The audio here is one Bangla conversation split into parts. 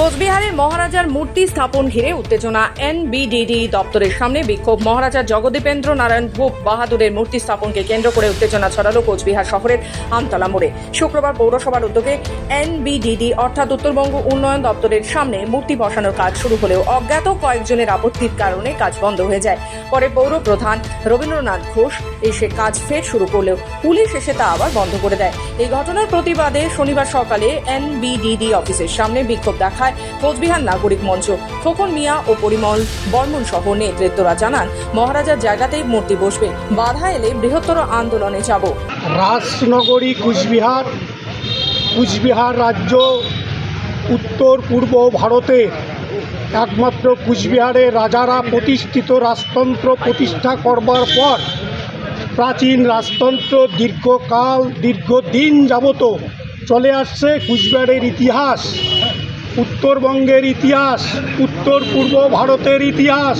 কোচবিহারে মহারাজার মূর্তি স্থাপন ঘিরে উত্তেজনা এনবিডিডি দপ্তরের সামনে বিক্ষোভ। মহারাজা জগদীপেন্দ্র নারায়ণ ভূপ বাহাদুরের মূর্তি স্থাপনকে কেন্দ্র করে উত্তেজনা ছড়ালো কোচবিহার শহরের আমতলা মোড়ে। শুক্রবার পৌরসভার উদ্যোগে এনবিডিডি অর্থাৎ উত্তরবঙ্গ উন্নয়ন দপ্তরের সামনে মূর্তি বসানোর কাজ শুরু হলেও অজ্ঞাত কয়েকজনের আপত্তির কারণে কাজ বন্ধ হয়ে যায়। পরে পৌর প্রধান রবীন্দ্রনাথ ঘোষ এসে কাজ ফের শুরু করলেও পুলিশ এসে তা আবার বন্ধ করে দেয়। এই ঘটনার প্রতিবাদে শনিবার সকালে এনবিডিডি অফিসের সামনে বিক্ষোভ কোচবিহার নাগরিক মঞ্চ। খোকন মিয়া ও পরিমল বর্মন সহ নেতৃত্বরা জানান, মহারাজার জায়গাতেই মূর্তি বসবে। বাধা এলে বৃহত্তর আন্দোলনে যাব। রাজনগরী, কুচবিহার কুচবিহার রাজ্য, উত্তর, পূর্ব ভারতের একমাত্র কুচবিহারে রাজারা প্রতিষ্ঠিত রাজতন্ত্র প্রতিষ্ঠা করবার পর প্রাচীন রাজতন্ত্র দীর্ঘকাল, দীর্ঘদিন যাবত চলে আসছে কুচবিহারের ইতিহাস। উত্তরবঙ্গের ইতিহাস উত্তর পূর্ব ভারতের ইতিহাস,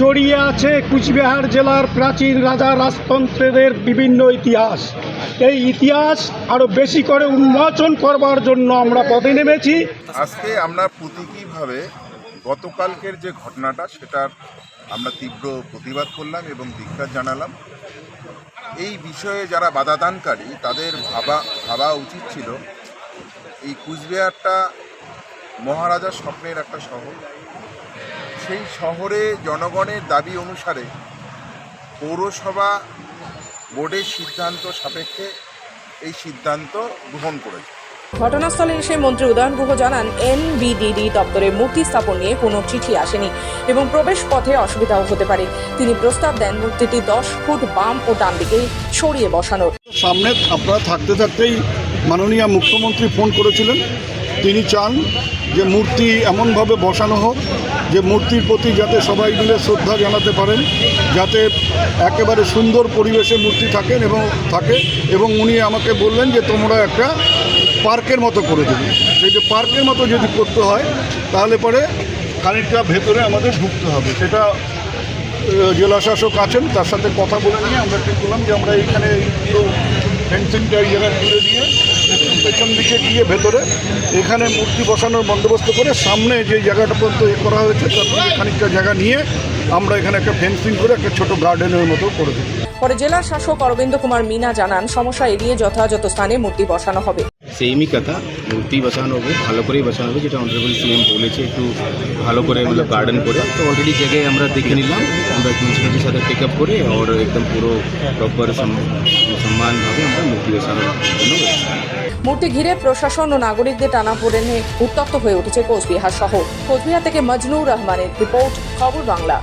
জড়িয়ে আছে কুচবিহার জেলার প্রাচীন রাজা রাজতন্ত্রের বিভিন্ন ইতিহাস। এই ইতিহাস আরও বেশি করে উন্মোচন করবার জন্য আমরা পদে নেমেছি। আজকে আমরা প্রতীকীভাবে গতকালকের যে ঘটনাটা, সেটার আমরা তীব্র প্রতিবাদ করলাম এবং ধিক্কার জানালাম। এই বিষয়ে যারা বাধাদানকারী তাদের ভাবা ভাবা উচিত ছিল, এই কুচবিহারটা মহারাজার স্বপ্নের একটা শহর। সেই শহরে জনগণের দাবি অনুসারে পৌরসভা বোর্ডের সিদ্ধান্ত সাপেক্ষে এই সিদ্ধান্ত গ্রহণ করেছে। ঘটনাস্থলে এসে মন্ত্রী উদয়ন গুহ জানান এনবিডিডি দপ্তরে মূর্তি স্থাপন নিয়ে কোনো চিঠি আসেনি এবং প্রবেশ পথে অসুবিধাও হতে পারে। তিনি প্রস্তাব দেন মূর্তিটি দশ ফুট বাম ও ডান দিকে সরিয়ে বসানোর। সামনে আপনারা থাকতে থাকতেই মাননীয় মুখ্যমন্ত্রী ফোন করেছিলেন। তিনি চান যে মূর্তি এমনভাবে বসানো হোক যে মূর্তির প্রতি যাতে সবাই মিলে শ্রদ্ধা জানাতে পারেন, যাতে একেবারে সুন্দর পরিবেশে মূর্তি থাকেন এবং থাকে এবং উনি আমাকে বললেন যে তোমরা একটা পার্কের মতো করে দেবে। সেই যে পার্কের মতো যদি করতে হয়, তাহলে পরে খানিকটা ভেতরে আমাদের ঢুকতে হবে। সেটা জেলা শাসক আছেন, তার সাথে কথা বলে নিয়ে আমরা ঠিক করলাম যে আমরা এইখানে ফেন্সিংটা এই জায়গায় তুলে দিয়ে পেছন দিকে গিয়ে ভেতরে এখানে মূর্তি বসানোর বন্দোবস্ত করে সামনে যে জায়গাটা পর্যন্ত এ করা হয়েছে তারপরে থেকে খানিকটা জায়গা নিয়ে আমরা এখানে একটা ফেন্সিং করে একটা ছোট গার্ডেনের মতো করে দিই। পরে জেলা শাসক অরবিন্দ কুমার মিনা জানান সমস্যা এড়িয়ে যথাযথ স্থানে মূর্তি বসানো হবে। সেইমি কথা মূর্তি বসানো হবে ভালো করেই বসানো হবে যেটা অনারেবল সিএম বলেছে, একটু ভালো করে মানে গার্ডেন করে। তো অলরেডি জায়গায় আমরা দেখে নিলাম, আমরা মিউনিসিপ্যালিটির সাথে টেক আপ করে আর একদম পুরো প্রপার সম্মানভাবে আমরা মূর্তি জন্য মূর্তি ঘিরে প্রশাসন ও নাগরিকদের টানাপোড়েনে উত্তপ্ত হয়ে উঠেছে কোচবিহার শহর। কোচবিহার থেকে মজনুর রহমানের রিপোর্ট, খবর বাংলা।